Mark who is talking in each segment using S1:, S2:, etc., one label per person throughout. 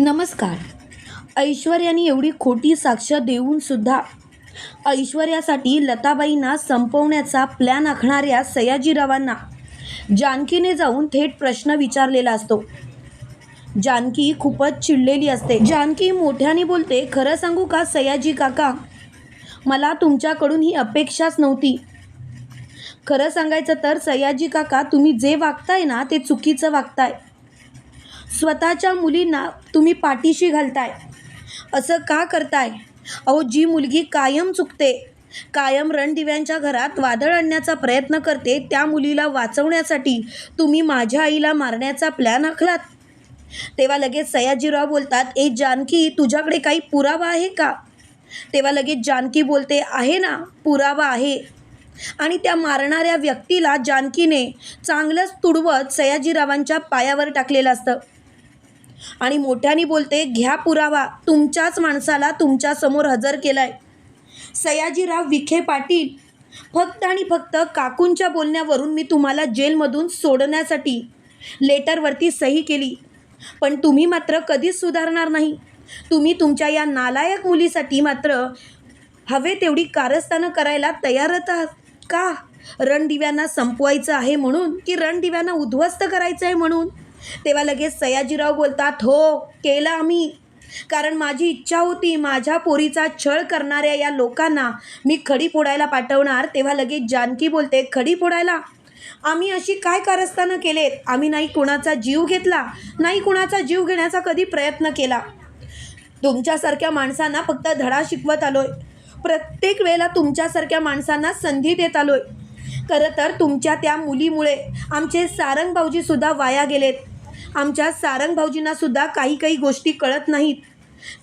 S1: नमस्कार. ऐश्वर्याने एवढी खोटी साक्ष देऊन सुद्धा ऐश्वर्यासाठी लताबाईंना संपवण्याचा प्लॅन आखणाऱ्या सयाजीरावांना जानकीने जाऊन थेट प्रश्न विचारलेला असतो. जानकी खूपच चिडलेली असते. जानकी मोठ्याने बोलते खरं सांगू का सयाजी काका? मला तुमच्याकडून ही अपेक्षाच नव्हती. खरं सांगायचं तर सयाजी काका तुम्ही जे वागताय ना ते चुकीचं वागताय. स्वतःच्या मुलींना तुम्ही पाठीशी घालताय. असं का करताय? अहो जी मुलगी कायम चुकते कायम रणदिव्यांच्या घरात वादळ आणण्याचा प्रयत्न करते त्या मुलीला वाचवण्यासाठी तुम्ही माझ्या आईला मारण्याचा प्लॅन आखलात. तेव्हा लगेच सयाजीराव बोलतात ए जानकी तुझ्याकडे काही पुरावा आहे का? तेव्हा लगेच जानकी बोलते आहे ना पुरावा आहे. आणि त्या मारणाऱ्या व्यक्तीला जानकीने चांगलंच तुडवत सयाजीरावांच्या पायावर टाकलेलं असतं. आणि मोठ्याने बोलते घ्या पुरावा तुमच्याच माणसाला तुमच्यासमोर हजर केलाय. सयाजीराव विखे पाटील फक्त आणि फक्त काकूंच्या बोलण्यावरून मी तुम्हाला जेलमधून सोडण्यासाठी लेटरवरती सही केली. पण तुम्ही मात्र कधीच सुधारणार नाही. तुम्ही तुमच्या या नालायक मुलीसाठी मात्र हवे तेवढी कारस्थानं करायला तयारच आहात. का? रणदिव्यांना संपवायचं आहे म्हणून की रणदिव्यांना उद्ध्वस्त करायचं आहे म्हणून? तेव्हा लगेच सयाजीराव बोलतात हो केलं आम्ही. कारण माझी इच्छा होती माझ्या पोरीचा छळ करणाऱ्या या लोकांना मी खडी फोडायला पाठवणार. तेव्हा लगेच जानकी बोलते खडी फोडायला? आम्ही अशी काय कारस्थानं केलेत? आम्ही नाही कुणाचा जीव घेतला नाही कुणाचा जीव घेण्याचा कधी प्रयत्न केला. तुमच्यासारख्या माणसांना फक्त धडा शिकवत आलोय. प्रत्येक वेळेला तुमच्यासारख्या माणसांना संधी देत आलोय. खरं तर तुमच्या त्या मुलीमुळे आमचे सारंग भाऊजीसुद्धा वाया गेलेत. आमच्या सारंग भाऊजींना सुद्धा काही काही गोष्टी कळत नाहीत.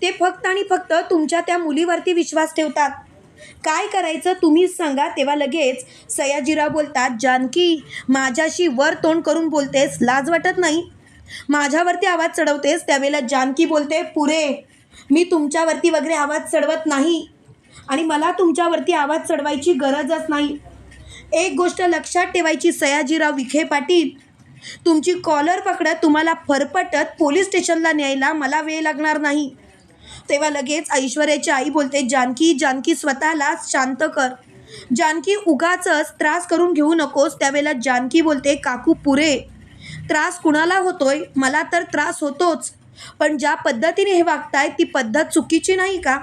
S1: ते फक्त आणि फक्त तुमच्या त्या मुलीवरती विश्वास ठेवतात. काय करायचं तुम्हीच सांगा तेव्हा लगेच सयाजीराव बोलतात जानकी माझ्याशी वर तोंड करून बोलतेस लाज वाटत नाही? माझ्यावरती आवाज चढवतेस त्यावेळेला जानकी बोलते पुरे मी तुमच्यावरती वगैरे आवाज चढवत नाही. आणि मला तुमच्यावरती आवाज चढवायची गरजच नाही. एक गोष्ट लक्षात ठेवायची सयाजीराव विखे पाटील तुमची कॉलर पकडत तुम्हाला फरफटत पोलीस स्टेशनला न्यायला मला वेळ लागणार नाही. तेव्हा लगेच ऐश्वर्याची आई बोलते जानकी जानकी स्वतःला शांत कर. जानकी उगाचच त्रास करून घेऊ नकोस. त्यावेळेला जानकी बोलते काकू पुरे. त्रास कुणाला होतोय? मला तर त्रास होतोच. पण ज्या पद्धतीने हे वागताय ती पद्धत चुकीची नाही का?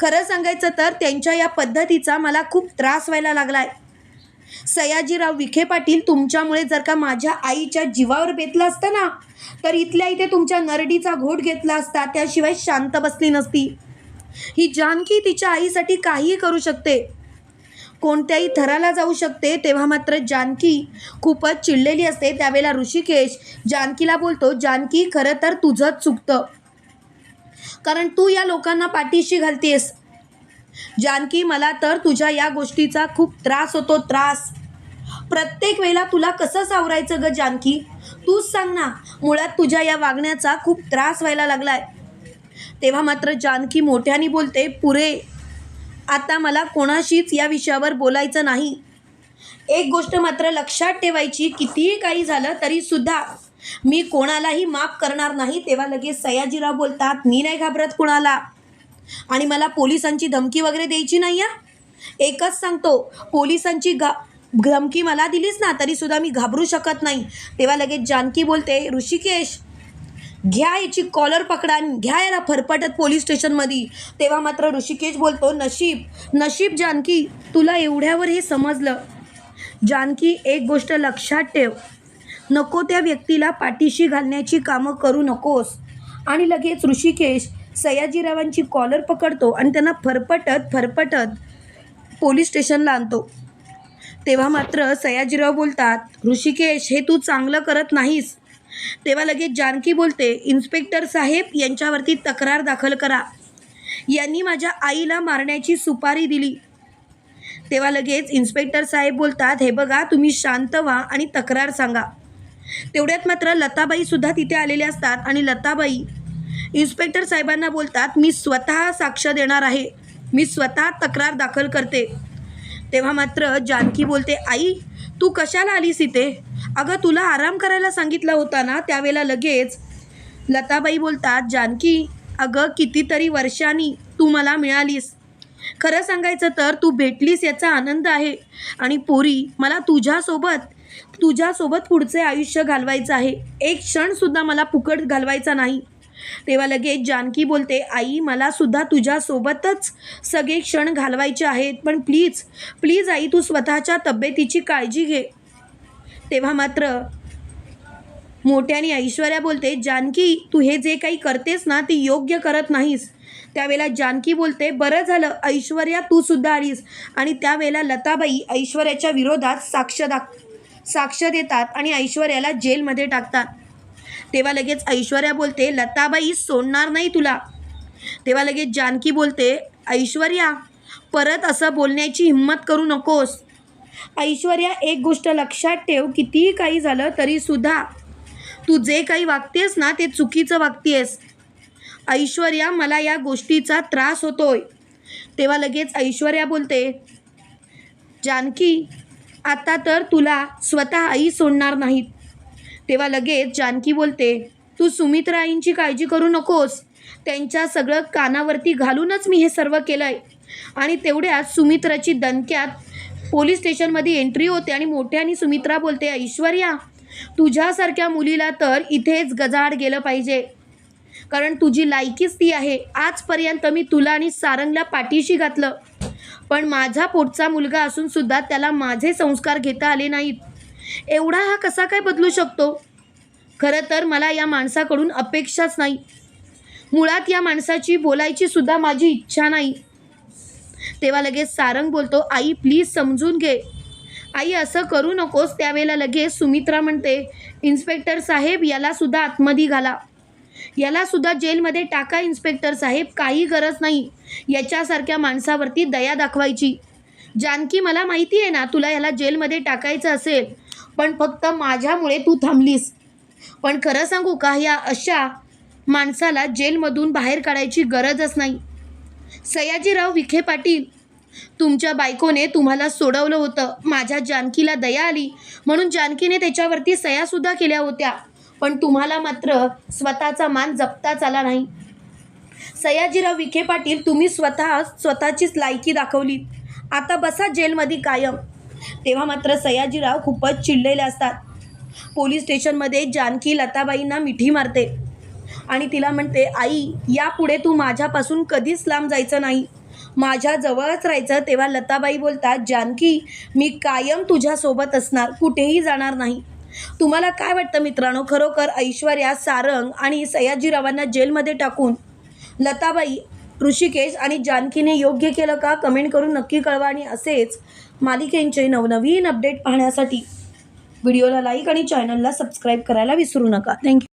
S1: खरं सांगायचं तर त्यांच्या या पद्धतीचा मला खूप त्रास व्हायला लागलाय. सयाजीराव विखे पाटील तुमच्यामुळे जर का माझ्या आईच्या जीवावर बेतलं असतं ना तर इथल्या इथे तुमच्या नरडीचा घोट घेतला असता त्याशिवाय शांत बसली नसती. ही जानकी तिच्या आईसाठी काहीही करू शकते. कोणत्याही थराला जाऊ शकते तेव्हा मात्र जानकी खूपच चिडलेली असते. त्यावेळेला ऋषिकेश जानकीला बोलतो जानकी खरं तर तुझंच चुकतं. कारण तू या लोकांना पाठीशी घालतेस. जानकी मला तर तुझ्या या गोष्टीचा खूप त्रास होतो त्रास. प्रत्येक वेळेला तुला कसं सावरायचं ग जानकी? तूच सांग ना मुळात तुझ्या या वागण्याचा खूप त्रास व्हायला लागलाय. तेव्हा मात्र जानकी मोठ्याने बोलते पुरे आता मला कोणाशीच या विषयावर बोलायचं नाही. एक गोष्ट मात्र लक्षात ठेवायची कितीही काही झालं तरीसुद्धा मी कोणालाही माफ करणार नाही तेव्हा लगेच सयाजीराव बोलतात मी नाही घाबरत कुणाला. आणि मला पोलिसांची धमकी वगैरे द्यायची नाही आहे एकच सांगतो पोलिसांची घा धमकी मला दिलीच ना तरीसुद्धा मी घाबरू शकत नाही. तेव्हा लगेच जानकी बोलते ऋषिकेश घ्या याची कॉलर पकडा आणि घ्या याला फरफटत पोलीस स्टेशनमध्ये तेव्हा मात्र ऋषिकेश बोलतो नशीब नशीब जानकी तुला एवढ्यावर हे समजलं. जानकी एक गोष्ट लक्षात ठेव. नको त्या व्यक्तीला पाठीशी घालण्याची कामं करू नकोस. आणि लगेच ऋषिकेश सयाजीरावांची कॉलर पकडतो आणि त्यांना फरफटत फरफटत पोलीस स्टेशनला आणतो. तेव्हा मात्र सयाजीराव बोलतात ऋषिकेश हे तू चांगलं करत नाहीस. तेव्हा लगेच जानकी बोलते इन्स्पेक्टर साहेब यांच्यावरती तक्रार दाखल करा. यांनी माझ्या आईला मारण्याची सुपारी दिली. तेव्हा लगेच इन्स्पेक्टर साहेब बोलतात हे बघा तुम्ही शांत व्हा आणि तक्रार सांगा. तेवढ्यात मात्र लताबाईसुद्धा तिथे आलेल्या असतात आणि लताबाई इन्स्पेक्टर साहेबांना बोलतात मी स्वतः साक्ष देणार आहे. मी स्वतः तक्रार दाखल करते. तेव्हा मात्र जानकी बोलते आई तू कशाला आलीस इथे? अगं तुला आराम करायला सांगितला होता ना त्यावेळेला लगेच. लताबाई बोलतात जानकी अगं कितीतरी वर्षांनी तू मला मिळालीस. खरं सांगायचं तर तू भेटलीस याचा आनंद आहे. आणि पोरी मला तुझ्यासोबत तुझ्यासोबत पुढचे आयुष्य घालवायचं आहे. एक क्षणसुद्धा मला फुकट घालवायचा नाही. तेव्हा लगेच जानकी बोलते आई मला सुद्धा तुझ्यासोबतच सगळे क्षण घालवायचे आहेत पण प्लीज प्लीज आई तू स्वतःच्या तब्येतीची काळजी घे. तेव्हा मात्र मोठ्याने ऐश्वर्या बोलते जानकी तू हे जे काही करतेस ना ते योग्य करत नाहीस. त्यावेळेला जानकी बोलते बरं झालं ऐश्वर्या तू सुद्धा आलीस. आणि त्यावेळेला लताबाई ऐश्वर्याच्या विरोधात साक्ष दाख साक्ष देतात आणि ऐश्वर्याला जेलमध्ये टाकतात. तेव्हा लगेच ऐश्वर्या बोलते लताबाई सोडणार नाही तुला. तेव्हा लगेच जानकी बोलते ऐश्वर्या परत असं बोलण्याची हिंमत करू नकोस. ऐश्वर्या एक गोष्ट लक्षात ठेव कितीही काही झालं तरीसुद्धा तू जे काही वागतेस ना ते चुकीचं वागतेस. ऐश्वर्या मला या गोष्टीचा त्रास होतोय. तेव्हा लगेच ऐश्वर्या बोलते जानकी आता तर तुला स्वतः आई सोडणार नाहीत. तेव्हा लगेच जानकी बोलते तू सुमित्रा आईंची काळजी करू नकोस. त्यांच्या सगळं कानावरती घालूनच मी हे सर्व केलं आहे आणि तेवढ्यात सुमित्राची दणक्यात पोलीस स्टेशनमध्ये एंट्री होते आणि मोठ्याने सुमित्रा बोलते ऐश्वर्या तुझ्यासारख्या मुलीला तर इथेच गजाड गेलं पाहिजे. कारण तुझी लायकीच ती आहे. आजपर्यंत मी तुला आणि सारंगला पाठीशी घातलं. पण माझा पोटचा मुलगा असून सुद्धा त्याला माझे संस्कार घेता आले नाहीत. एवढा हा कसा काय बदलू शकतो? खरं तर मला या माणसाकडून अपेक्षाच नाही. मुळात या माणसाची बोलायची सुद्धा माझी इच्छा नाही. तेव्हा लगेच सारंग बोलतो आई प्लीज समजून घे. आई असं करू नकोस. त्यावेळेला लगेच सुमित्रा म्हणते इन्स्पेक्टर साहेब यालासुद्धा आतमध्ये घाला. यालासुद्धा जेलमध्ये टाका इन्स्पेक्टर साहेब. काही गरज नाही. याच्यासारख्या माणसावरती दया दाखवायची. जानकी मला माहिती आहे ना तुला याला जेलमध्ये टाकायचं असेल. पण फक्त माझ्यामुळे तू थांबलीस. पण खरं सांगू का या अशा माणसाला जेलमधून बाहेर काढायची गरजच नाही. सयाजीराव विखे पाटील तुमच्या बायकोने तुम्हाला सोडवलं होतं. माझ्या जानकीला दया आली म्हणून जानकीने त्याच्यावरती सयासुद्धा केल्या होत्या. पण तुम्हाला मात्र स्वतःचा मान जपताच आला नाही. सयाजीराव विखे पाटील तुम्ही स्वतः स्वतःचीच लायकी दाखवली आता बसा जेलमध्ये कायम. तेव्हा मात्र सयाजीराव खूपच चिडलेले असतात. पोलीस स्टेशनमध्ये जानकी लताबाईंना मिठी मारते. आणि तिला म्हणते आई यापुढे तू माझ्यापासून कधीच लांब जायचं नाही. माझ्या जवळच राहायचं. तेव्हा लताबाई बोलतात जानकी मी कायम तुझ्यासोबत असणार. कुठेही जाणार नाही. तुम्हाला काय वाटतं मित्रांनो? खरोखर ऐश्वर्या सारंग आणि सयाजीरावांना जेलमध्ये टाकून लताबाई ऋषिकेश आणि जानकीने योग्य केलं का? कमेंट करून नक्की कळवा आणि असेच मालिकेंचे नवनवीन अपडेट पाहण्यासाठी. व्हिडिओला लाईक आणि चॅनलला सबस्क्राईब करायला विसरू नका. थँक्यू